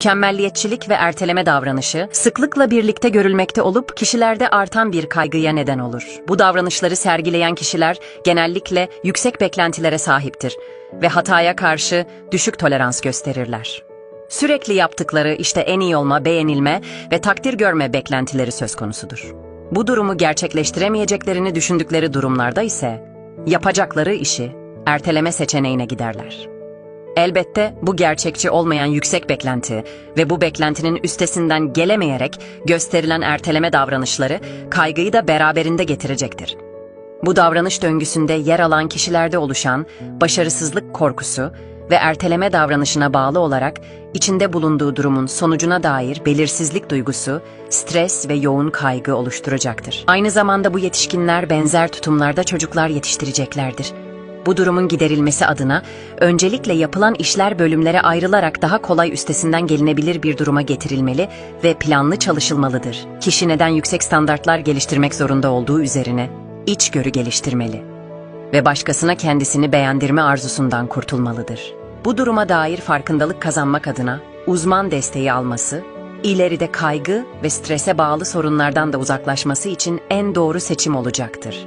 Mükemmelliyetçilik ve erteleme davranışı sıklıkla birlikte görülmekte olup kişilerde artan bir kaygıya neden olur. Bu davranışları sergileyen kişiler genellikle yüksek beklentilere sahiptir ve hataya karşı düşük tolerans gösterirler. Sürekli yaptıkları işte en iyi olma, beğenilme ve takdir görme beklentileri söz konusudur. Bu durumu gerçekleştiremeyeceklerini düşündükleri durumlarda ise yapacakları işi erteleme seçeneğine giderler. Elbette bu gerçekçi olmayan yüksek beklenti ve bu beklentinin üstesinden gelemeyerek gösterilen erteleme davranışları kaygıyı da beraberinde getirecektir. Bu davranış döngüsünde yer alan kişilerde oluşan başarısızlık korkusu ve erteleme davranışına bağlı olarak içinde bulunduğu durumun sonucuna dair belirsizlik duygusu, stres ve yoğun kaygı oluşturacaktır. Aynı zamanda bu yetişkinler benzer tutumlarda çocuklar yetiştireceklerdir. Bu durumun giderilmesi adına öncelikle yapılan işler bölümlere ayrılarak daha kolay üstesinden gelinebilir bir duruma getirilmeli ve planlı çalışılmalıdır. Kişi neden yüksek standartlar geliştirmek zorunda olduğu üzerine içgörü geliştirmeli ve başkasına kendisini beğendirme arzusundan kurtulmalıdır. Bu duruma dair farkındalık kazanmak adına uzman desteği alması, ileride kaygı ve strese bağlı sorunlardan da uzaklaşması için en doğru seçim olacaktır.